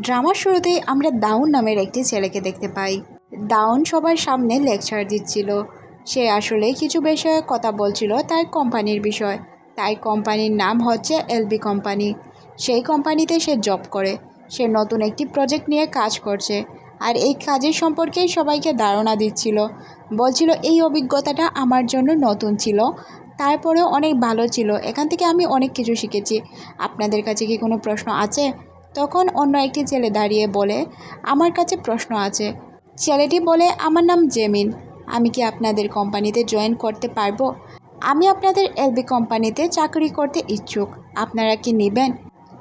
ড্রামার শুরুতেই আমরা দাউন নামের একটি ছেলেকে দেখতে পাই। দাউন সবার সামনে লেকচার দিচ্ছিল। সে আসলে কিছু বিষয়ে কথা বলছিল তার কোম্পানির বিষয়। তাই কোম্পানির নাম হচ্ছে এলবি কোম্পানি। সেই কোম্পানিতে সে জব করে। সে নতুন একটি প্রজেক্ট নিয়ে কাজ করছে। আর এই কাজের সম্পর্কেই সবাইকে ধারণা দিচ্ছিল। বলছিল, এই অভিজ্ঞতাটা আমার জন্য নতুন ছিল। তারপরেও অনেক ভালো ছিল। এখান থেকে আমি অনেক কিছু শিখেছি। আপনাদের কাছে কি কোনো প্রশ্ন আছে? তখন অন্য একটি ছেলে দাঁড়িয়ে বলে, আমার কাছে প্রশ্ন আছে। ছেলেটি বলে, আমার নাম জেমিন। আমি কি আপনাদের কোম্পানিতে জয়েন করতে পারব? আমি আপনাদের এলবি কোম্পানিতে চাকরি করতে ইচ্ছুক। আপনারা কি নেবেন?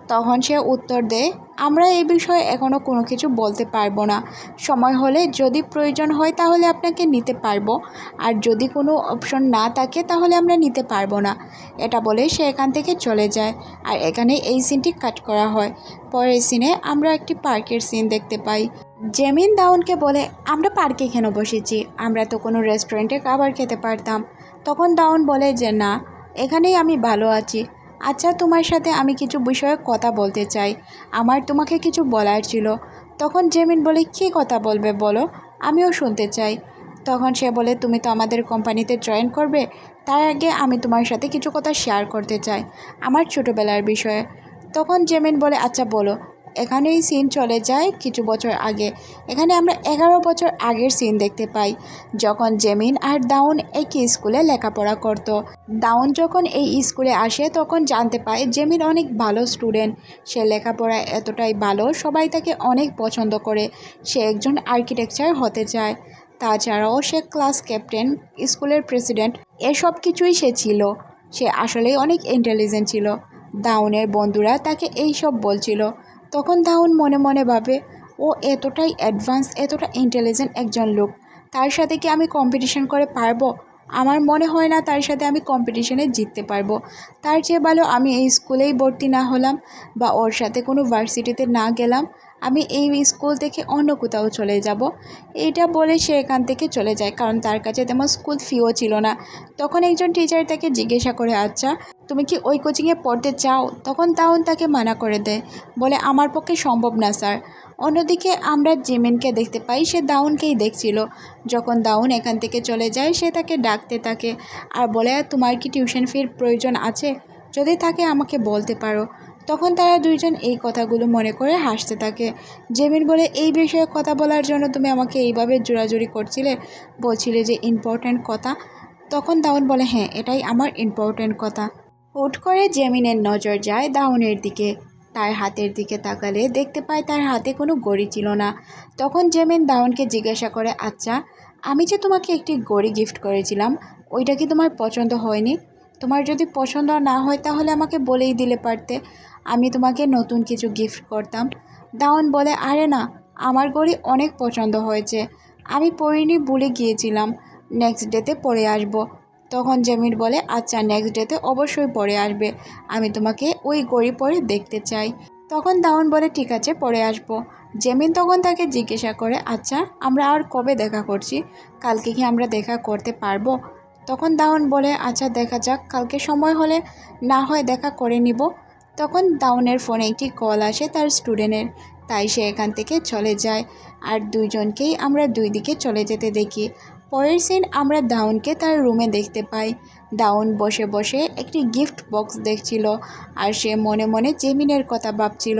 তখন সে উত্তর দেয় আমরা এই বিষয়ে এখনও কোনো কিছু বলতে পারব না। সময় হলে যদি প্রয়োজন হয় তাহলে আপনাকে নিতে পারব। আর যদি কোনো অপশন না থাকে তাহলে আমরা নিতে পারব না। এটা বলে সে এখান থেকে চলে যায়। আর এখানে এই সিনটি কাট করা হয়। পরের সিনে আমরা একটি পার্কের সিন দেখতে পাই। জেমিন দাউনকে বলে, আমরা পার্কে কেন বসেছি? আমরা তো কোনো রেস্টুরেন্টে খাবার খেতে পারতাম। তখন দাউন বলে যে, না, এখানেই আমি ভালো আছি। আচ্ছা তোমার সাথে আমি কিছু বিষয়ে কথা বলতে চাই। আমার তোমাকে কিছু বলার ছিল। তখন জেমিন বলে, কী কথা বলবে বলো? আমিও শুনতে চাই। তখন সে বলে, তুমি তো আমাদের কোম্পানিতে জয়েন করবে, তার আগে আমি তোমার সাথে কিছু কথা শেয়ার করতে চাই, আমার ছোটোবেলার বিষয়ে। তখন জেমিন বলে আচ্ছা বলো। এখানেই সিন চলে যায় কিছু বছর আগে। এখানে আমরা এগারো বছর আগের সিন দেখতে পাই, যখন জেমিন আর দাউন একই স্কুলে লেখাপড়া করত। দাউন যখন এই স্কুলে আসে, তখন জানতে পায় জেমিন অনেক ভালো স্টুডেন্ট সে লেখাপড়া এতটাই ভালো, সবাই তাকে অনেক পছন্দ করে। সে একজন আর্কিটেকচার হতে চায়। তাছাড়াও সে ক্লাস ক্যাপ্টেন স্কুলের প্রেসিডেন্ট এসব কিছুই সে ছিল। সে আসলেই অনেক ইন্টেলিজেন্ট ছিল। দাউনের বন্ধুরা তাকে এই সব বলছিল। তখন দাউন মনে মনে ভাবে, ও এতটাই অ্যাডভান্স এতটা ইন্টেলিজেন্ট একজন লোক। তার সাথে কি আমি কম্পিটিশন করে পারব? আমার মনে হয় না তার সাথে আমি কম্পিটিশনে জিততে পারব। তার চেয়ে ভালো আমি এই স্কুলেই ভর্তি না হলাম বা ওর সাথে কোনো ভার্সিটিতে না গেলাম। আমি এই স্কুল থেকে অন্য কোথাও চলে যাব। এইটা বলে সে এখান থেকে চলে যায়, কারণ তার কাছে তেমন স্কুল ফিও ছিল না। তখন একজন টিচার তাকে জিজ্ঞাসা করে আচ্ছা তুমি কি ওই কোচিংয়ে পড়তে চাও? তখন তাউন তাকে মানা করে দেয়, বলে, আমার পক্ষে সম্ভব না, স্যার। অন্যদিকে আমরা জিমিনকে দেখতে পাই, সে দাউনকেই দেখছিল। যখন দাউন এখান থেকে চলে যায়, সে তাকে ডাকতে থাকে আর বলে, তোমার কি টিউশন ফির প্রয়োজন আছে? যদি থাকে, আমাকে বলতে পারো। তখন তারা দুইজন এই কথাগুলো মনে করে হাসতে থাকে। জেমিন বলে, এই বিষয়ে কথা বলার জন্য তুমি আমাকে এইভাবে জোরাজুরি করছিলে, বলছিলে যে ইম্পর্ট্যান্ট কথা? তখন দাউন বলে হ্যাঁ এটাই আমার ইম্পর্ট্যান্ট কথা। হুট করে জেমিনের নজর যায় দাউনের দিকে। তার হাতের দিকে তাকালে দেখতে পায় তার হাতে কোনো গড়ি ছিল না। তখন জেমিন দাউনকে জিজ্ঞাসা করে আচ্ছা আমি যে তোমাকে একটি গড়ি গিফট করেছিলাম, ওইটা কি তোমার পছন্দ হয়নি? তোমার যদি পছন্দ না হয় তাহলে আমাকে বলেই দিলে পারতে। আমি তোমাকে নতুন কিছু গিফট করতাম। দাউন বলে, আরে না, আমার গড়ি অনেক পছন্দ হয়েছে। আমি পরিনি ভুলে গিয়েছিলাম নেক্সট ডেতে পরে আসব। তখন জেমির বলে আচ্ছা নেক্সট ডেতে অবশ্যই পরে আসবে। আমি তোমাকে ওই গড়ি পরে দেখতে চাই। তখন দাউন বলে, ঠিক আছে, পরে আসব। জেমিন তখন তাকে জিজ্ঞাসা করে আচ্ছা আমরা আর কবে দেখা করছি? কালকে কি আমরা দেখা করতে পারব? তখন দাউন বলে আচ্ছা দেখা যাক, কালকে সময় হলে না হয় দেখা করে নিব। তখন দাউনের ফোনে একটি কল আসে তার স্টুডেন্টের। তাই সে এখান থেকে চলে যায় আর দুইজনকেই আমরা দুই দিকে চলে যেতে দেখি। পরের সিন আমরা দাউনকে তার রুমে দেখতে পাই। দাউন বসে বসে একটি গিফট বক্স দেখছিল আর সে মনে মনে জেমিনের কথা ভাবছিল।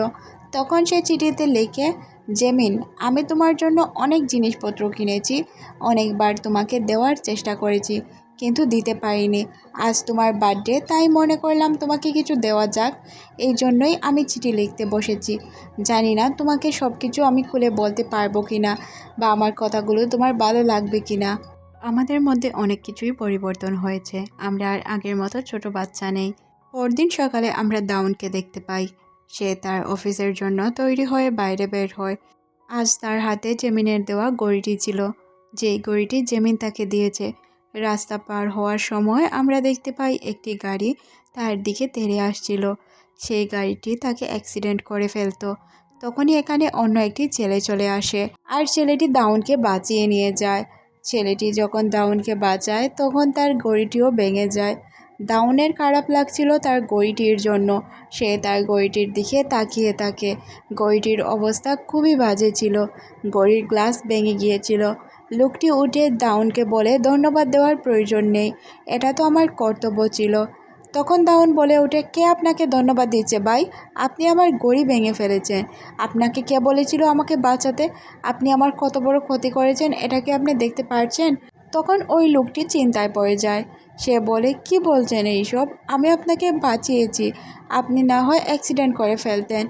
তখন সে চিঠিতে লিখে, জেমিন, আমি তোমার জন্য অনেক জিনিসপত্র কিনেছি। অনেকবার তোমাকে দেওয়ার চেষ্টা করেছি। কিন্তু দিতে পারিনি। আজ তোমার বার্থডে, তাই মনে করলাম তোমাকে কিছু দেওয়া যাক। এই জন্যই আমি চিঠি লিখতে বসেছি। জানি না তোমাকে সব কিছু আমি খুলে বলতে পারব কি না বা আমার কথাগুলো তোমার ভালো লাগবে কি না আমাদের মধ্যে অনেক কিছুই পরিবর্তন হয়েছে। আমরা আর আগের মতো ছোট বাচ্চা নেই। পরদিন সকালে আমরা দাউনকে দেখতে পাই। সে তার অফিসের জন্য তৈরি হয়ে বাইরে বের হয়। আজ তার হাতে জেমিনের দেওয়া গড়িটি ছিল। যেই গড়িটি জেমিন তাকে দিয়েছে রাস্তা পার হওয়ার সময় আমরা দেখতে পাই একটি গাড়ি তার দিকে তেড়ে আসছিল। সেই গাড়িটি তাকে অ্যাক্সিডেন্ট করে ফেলতো। তখনই এখানে অন্য একটি ছেলে চলে আসে আর ছেলেটি দাউনকে বাঁচিয়ে নিয়ে যায়। ছেলেটি যখন দাউনকে বাঁচায়, তখন তার গড়িটিও ভেঙে যায়। দাউনের খারাপ লাগছিল তার গড়িটির জন্য। সে তার গড়িটির দিকে তাকিয়ে থাকে। গড়িটির অবস্থা খুবই বাজে ছিল। গড়ির গ্লাস ভেঙে গিয়েছিল। লোকটি উঠে দাউনকে বলে, ধন্যবাদ দেওয়ার প্রয়োজন নেই, এটা তো আমার কর্তব্য ছিল। তখন দাউন বলে ওঠে, কে আপনাকে ধন্যবাদ দিচ্ছে ভাই? আপনি আমার গড়ি ভেঙে ফেলেছেন। আপনাকে কে বলেছিল আমাকে বাঁচাতে? আপনি আমার কত বড় ক্ষতি করেছেন, এটা কি আপনি দেখতে পারছেন? তখন ওই লোকটি চিন্তায় পড়ে যায়। সে বলে, কি বলছেন এইসব? আমি আপনাকে বাঁচিয়েছি। আপনি না হয় অ্যাক্সিডেন্ট করে ফেলতেন।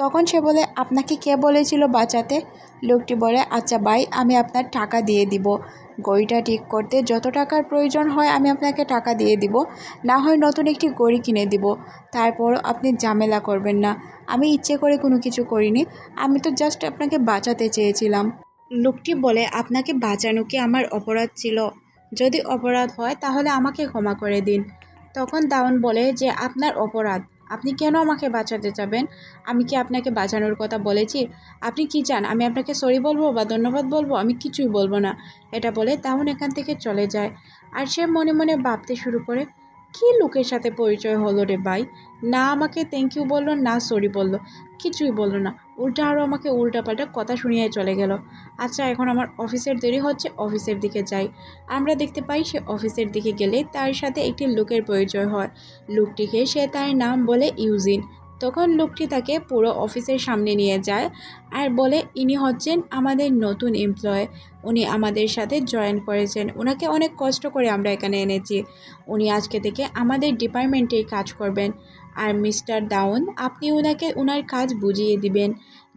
তখন সে বলে, আপনাকে কে বলেছিল বাঁচাতে? লোকটি বলে আচ্ছা ভাই, আমি আপনার টাকা দিয়ে দিব। গড়িটা ঠিক করতে যত টাকার প্রয়োজন হয়, আমি আপনাকে টাকা দিয়ে দিব। না হয় নতুন একটি গড়ি কিনে দিব। তারপর আপনি ঝামেলা করবেন না। আমি ইচ্ছে করে কোনো কিছু করিনি। আমি তো জাস্ট আপনাকে বাঁচাতে চেয়েছিলাম। লোকটি বলে, আপনাকে বাঁচানো কি আমার অপরাধ ছিল? যদি অপরাধ হয়, তাহলে আমাকে ক্ষমা করে দিন। তখন দাউন বলে যে, আপনার অপরাধ। আপনি কেন আমাকে বাঁচাতে চাবেন? আমি কি আপনাকে বাঁচানোর কথা বলেছি? আপনি কি চান? আমি আপনাকে সরি বলব বা ধন্যবাদ বলব? আমি কিছুই বলব না। এটা বলে তেমন এখান থেকে চলে যায়। আর সে মনে মনে ভাবতে শুরু করে, কি লোকের সাথে পরিচয় হলো রে ভাই? না আমাকে থ্যাংক ইউ বলল, না সরি বলল, কিছুই বলল না। উল্টা আরও আমাকে উল্টাপাল্টা কথা শুনিয়ে চলে গেল। আচ্ছা এখন আমার অফিসের দেরি হচ্ছে, অফিসের দিকে যাই। আমরা দেখতে পাই সে অফিসের দিকে গেলে তার সাথে একটি লোকের পরিচয় হয়। লোকটিকে সে তার নাম বলে ইউজিন। তখন লোকটি তাকে পুরো অফিসের সামনে নিয়ে যায় আর বলে, ইনি হচ্ছেন আমাদের নতুন এমপ্লয় উনি আমাদের সাথে জয়েন করেছেন। ওনাকে অনেক কষ্ট করে আমরা এখানে এনেছি। উনি আজকে থেকে আমাদের ডিপার্টমেন্টেই কাজ করবেন। আর মিস্টার দাউন, আপনি ওনাকে ওনার কাজ বুঝিয়ে দিবেন।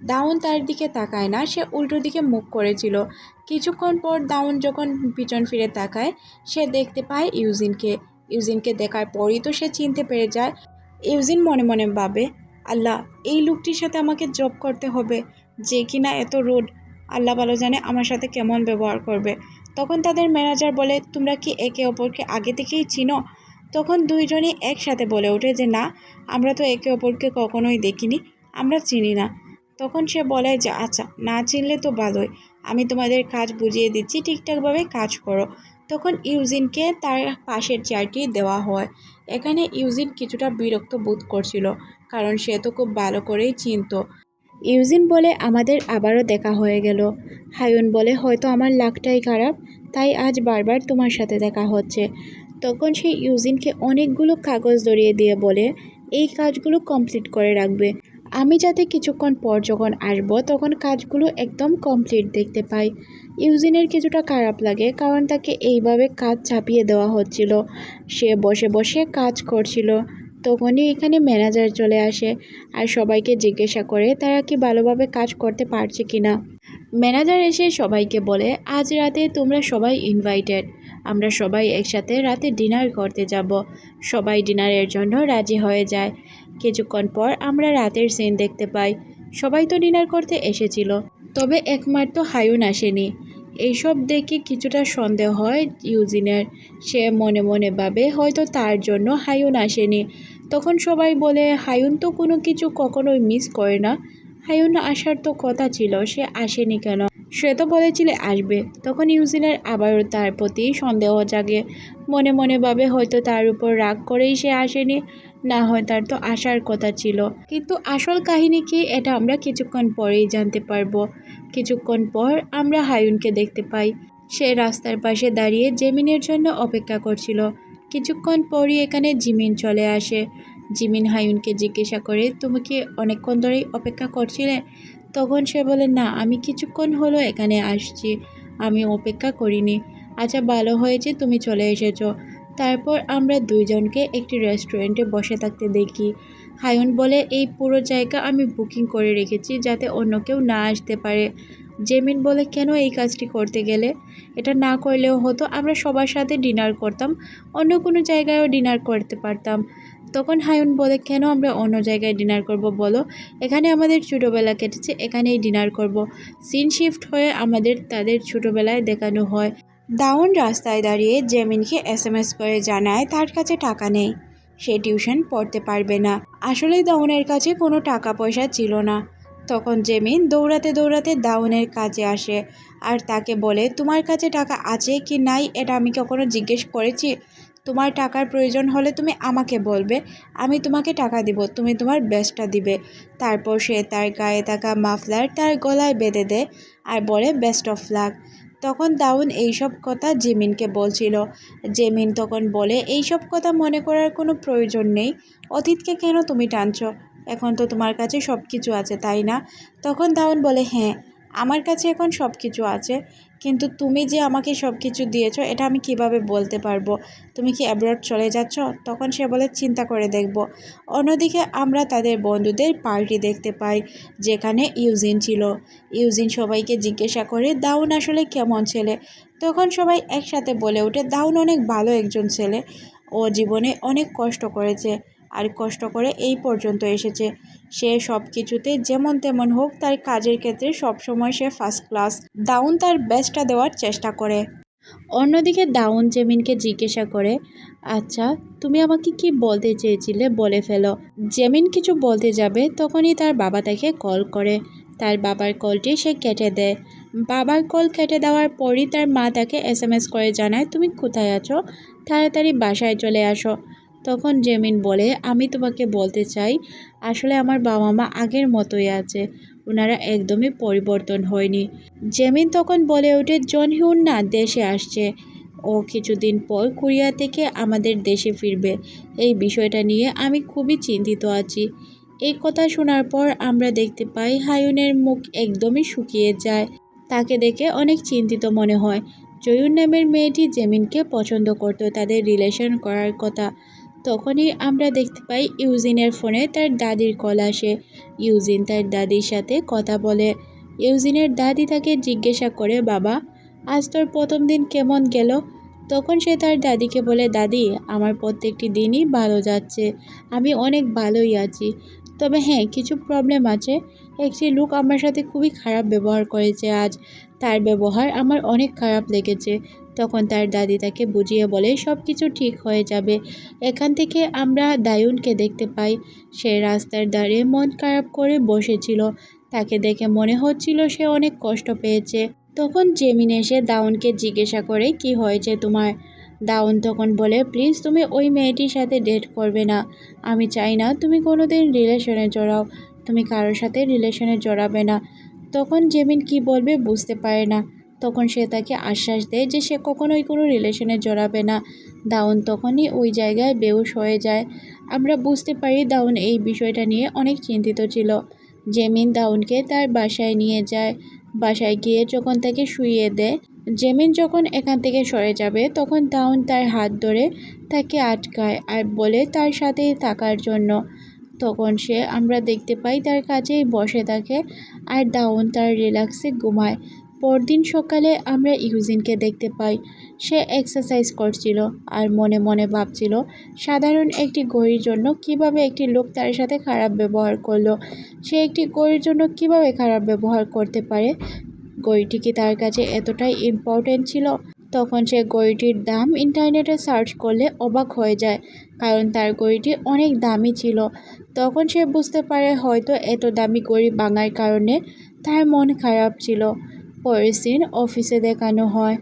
দাউন তার দিকে তাকায় না, সে উল্টো দিকে মুখ করেছিল। কিছুক্ষণ পর দাউন যখন পিছন ফিরে তাকায়, সে দেখতে পায় ইউজিনকে। ইউজিনকে দেখার পরই তো সে চিনতে পেরে যায়। ইউজিন মনে মনে ভাবে, আল্লাহ, এই লোকটির সাথে আমাকে জব করতে হবে। যে কিনা এত রোড, আল্লাহ ভালো জানে আমার সাথে কেমন ব্যবহার করবে। তখন তাদের ম্যানেজার বলে, তোমরা কি একে অপরকে আগে থেকেই চিনো? তখন দুইজনই একসাথে বলে ওঠে যে, না, আমরা তো একে অপরকে কখনোই দেখিনি, আমরা চিনি না। তখন সে বলে যে আচ্ছা না চিনলে তো ভালোই, আমি তোমাদের কাজ বুঝিয়ে দিচ্ছি, ঠিকঠাকভাবে কাজ করো। তখন ইউজিনকে তার পাশের চেয়ারটি দেওয়া হয়। এখানে ইউজিন কিছুটা বিরক্ত বোধ করছিল, কারণ সে তো খুব ভালো করেই চিনতো। ইউজিন বলে, আমাদের আবারও দেখা হয়ে গেল। হায়ুন বলে, হয়তো আমার লাকটাই খারাপ, তাই আজ বারবার তোমার সাথে দেখা হচ্ছে। তখন সে ইউজিনকে অনেকগুলো কাগজ ধরিয়ে দিয়ে বলে, এই কাজগুলো কমপ্লিট করে রাখবে। আমি যাতে কিছুক্ষণ পর যখন আসব, তখন কাজগুলো একদম কমপ্লিট দেখতে পাই। ইউজিনের কিছুটা খারাপ লাগে কারণ তাকে এইভাবে কাজ চাপিয়ে দেওয়া হচ্ছিল। সে বসে বসে কাজ করছিল। তখনই এখানে ম্যানেজার চলে আসে আর সবাইকে জিজ্ঞাসা করে, তারা কি ভালোভাবে কাজ করতে পারছে কি না ম্যানেজার এসে সবাইকে বলে, আজ রাতে তোমরা সবাই ইনভাইটেড। আমরা সবাই একসাথে রাতে ডিনার করতে যাব। সবাই ডিনারের জন্য রাজি হয়ে যায়। কিছুক্ষণ পর আমরা রাতের সিন দেখতে পাই। সবাই তো ডিনার করতে এসেছিল। তবে একমাত্র হায়ুন আসেনি। এইসব দেখে কিছুটা সন্দেহ হয় ইউজিনের। সে মনে মনে ভাবে, হয়তো তার জন্য হায়ুন আসেনি। তখন সবাই বলে, হায়ুন তো কোনো কিছু কখনোই মিস করে না। হায়ুন আসার তো কথা ছিল, সে আসেনি কেন? সে তো বলেছিল আসবে। তখন ইউজিনের আবারও তার প্রতি সন্দেহ জাগে। মনে মনে ভাবে হয়তো তার উপর রাগ করেই সে আসেনি, না হয় তার তো আসার কথা ছিল। কিন্তু আসল কাহিনী কি, এটা আমরা কিছুক্ষণ পরেই জানতে পারব। কিছুক্ষণ পর আমরা হায়ুনকে দেখতে পাই। সে রাস্তার পাশে দাঁড়িয়ে জেমিনের জন্য অপেক্ষা করছিল। কিছুক্ষণ পরই এখানে জিমিন চলে আসে। জিমিন হায়ুনকে জিজ্ঞাসা করে, তুমি কি অনেকক্ষণ ধরেই অপেক্ষা করছিলে? তখন সে বলে, না, আমি কিছুক্ষণ হলো এখানে আসছি। আমি অপেক্ষা করিনি। আচ্ছা ভালো হয়েছে তুমি চলে এসেছ। তারপর আমরা দুইজনকে একটি রেস্টুরেন্টে বসে থাকতে দেখি। হায়ুন বলে, এই পুরো জায়গা আমি বুকিং করে রেখেছি যাতে অন্য কেউ না আসতে পারে। জেমিন বলে, কেন এই কাজটি করতে গেলে? এটা না করলেও হতো। আমরা সবার সাথে ডিনার করতাম। অন্য কোনো জায়গায়ও ডিনার করতে পারতাম। তখন হায়ুন বলে, কেন আমরা অন্য জায়গায় ডিনার করব বলো? এখানে আমাদের ছোটোবেলা কেটেছে, এখানেই ডিনার করব। সিন শিফট হয়ে আমাদের তাদের ছোটোবেলায় দেখানো হয়। দাউন রাস্তায় দাঁড়িয়ে জেমিনকে এস এম এস করে জানায়, তার কাছে টাকা নেই, সে টিউশন পড়তে পারবে না। আসলে দাউনের কাছে কোনো টাকা পয়সা ছিল না। তখন জেমিন দৌড়াতে দৌড়াতে দাউনের কাছে আসে আর তাকে বলে, তোমার কাছে টাকা আছে কি নাই, এটা আমি কখনো জিজ্ঞেস করেছি? তোমার টাকার প্রয়োজন হলে তুমি আমাকে বলবে, আমি তোমাকে টাকা দিব, তুমি তোমার বেস্টটা দিবে। তারপর সে তার গায়ে থাকা মাফলার তার গলায় বেঁধে দেয় আর বলে বেস্ট অফ লাক। তখন দাউন এইসব কথা জেমিনকে বলছিল। জেমিন তখন বলে, এইসব কথা মনে করার কোনো প্রয়োজন নেই। অতীতকে কেন তুমি টানছো? এখন তো তোমার কাছে সব কিছু আছে, তাই না? তখন দাউন বলে হ্যাঁ। আমার কাছে এখন সব কিছু আছে, কিন্তু তুমি যে আমাকে সব কিছু দিয়েছ, এটা আমি কীভাবে বলতে পারব? তুমি কি অ্যাব্রড চলে যাচ্ছ? তখন সে বলে, চিন্তা করে দেখব। অন্যদিকে আমরা তাদের বন্ধুদের পার্টি দেখতে পাই, যেখানে ইউজিন ছিল। ইউজিন সবাইকে জিজ্ঞাসা করে, দাউন আসলে কেমন ছেলে? তখন সবাই একসাথে বলে ওঠে, দাউন অনেক ভালো একজন ছেলে। ও জীবনে অনেক কষ্ট করেছে, আর কষ্ট করে এই পর্যন্ত এসেছে। সে সব কিছুতে যেমন তেমন হোক, তার কাজের ক্ষেত্রে সবসময় সে ফার্স্ট ক্লাস দাউন তার বেস্টটা দেওয়ার চেষ্টা করে। অন্যদিকে দাউন জেমিনকে জিজ্ঞাসা করে আচ্ছা তুমি আমাকে কি বলতে চেয়েছিলে? বলে ফেলো। জেমিন কিছু বলতে যাবে, তখনই তার বাবা তাকে কল করে। তার বাবার কলটি সে কেটে দেয়। বাবার কল কেটে দেওয়ার পরই তার মা তাকে এস এম এস করে জানায়, তুমি কোথায় আছো? তাড়াতাড়ি বাসায় চলে আসো। তখন জেমিন বলে, আমি তোমাকে বলতে চাই আসলে আমার বাবা মা আগের মতোই আছে। ওনারা একদমই পরিবর্তন হয়নি। জেমিন তখন বলে ওঠে, জন হিউন না, দেশে আসছে। ও কিছুদিন পর কোরিয়া থেকে আমাদের দেশে ফিরবে। এই বিষয়টা নিয়ে আমি খুবই চিন্তিত আছি। এই কথা শোনার পর আমরা দেখতে পাই হায়ুনের মুখ একদমই শুকিয়ে যায়। তাকে দেখে অনেক চিন্তিত মনে হয়। জয়ুন নামের মেয়েটি জেমিনকে পছন্দ করতো তাদের রিলেশন করার কথা। তখনই আমরা দেখতে পাই ইউজিনের ফোনে তার দাদির কল আসে। ইউজিন তার দাদির সাথে কথা বলে। ইউজিনের দাদি তাকে জিজ্ঞাসা করে, বাবা, আজ তোর প্রথম দিন কেমন গেল? তখন সে তার দাদিকে বলে, দাদি, আমার প্রত্যেকটি দিনই ভালো যাচ্ছে। আমি অনেক ভালোই আছি। তবে হ্যাঁ কিছু প্রবলেম আছে। একটি লোক আমার সাথে খুবই খারাপ ব্যবহার করেছে আজ। তার ব্যবহার আমার অনেক খারাপ লেগেছে। তখন তার দাদি তাকে বুঝিয়ে বলে, সব কিছু ঠিক হয়ে যাবে। এখান থেকে আমরা দায়ুনকে দেখতে পাই। সে রাস্তার ধারে মন খারাপ করে বসেছিল। তাকে দেখে মনে হচ্ছিল সে অনেক কষ্ট পেয়েছে। তখন জেমিন এসে দাউনকে জিজ্ঞাসা করে, কি হয়েছে তোমার? দাউন তখন বলে প্লিজ তুমি ওই মেয়েটির সাথে ডেট করবে না। আমি চাই না তুমি কোনো দিন রিলেশনে জড়াও। তুমি কারোর সাথে রিলেশনে জড়াবে না। তখন জেমিন কি বলবে বুঝতে পারে না। তখন সে তাকে আশ্বাস দেয় যে সে কখনোই কোনো রিলেশনে জড়াবে না। দাউন তখনই ওই জায়গায় বেউস হয়ে যায়। আমরা বুঝতে পারি দাউন এই বিষয়টা নিয়ে অনেক চিন্তিত ছিল। জেমিন দাউনকে তার বাসায় নিয়ে যায়। বাসায় গিয়ে যখন তাকে শুইয়ে দেয়, জেমিন যখন এখান থেকে সরে যাবে, তখন দাউন তার হাত ধরে তাকে আটকায় আর বলে তার সাথেই থাকার জন্য। তখন সে আমরা দেখতে পাই তার কাছেই বসে থাকে আর দাউন তার রিল্যাক্সে ঘুমায়। পরদিন সকালে আমরা ইউজিনকে দেখতে পাই। সে এক্সারসাইজ করছিল আর মনে মনে ভাবছিল, সাধারণ একটি ঘড়ির জন্য কীভাবে একটি লোক তার সাথে খারাপ ব্যবহার করল? সে একটি ঘড়ির জন্য কীভাবে খারাপ ব্যবহার করতে পারে? ঘড়িটি কি তার কাছে এতটাই ইম্পর্টেন্ট ছিল? তখন সে ঘড়িটির দাম ইন্টারনেটে সার্চ করলে অবাক হয়ে যায়, কারণ তার ঘড়িটি অনেক দামি ছিল। তখন সে বুঝতে পারে হয়তো এত দামি ঘড়ি ভাঙার কারণে তার মন খারাপ ছিল। সিন অফিসে দেখানো হয়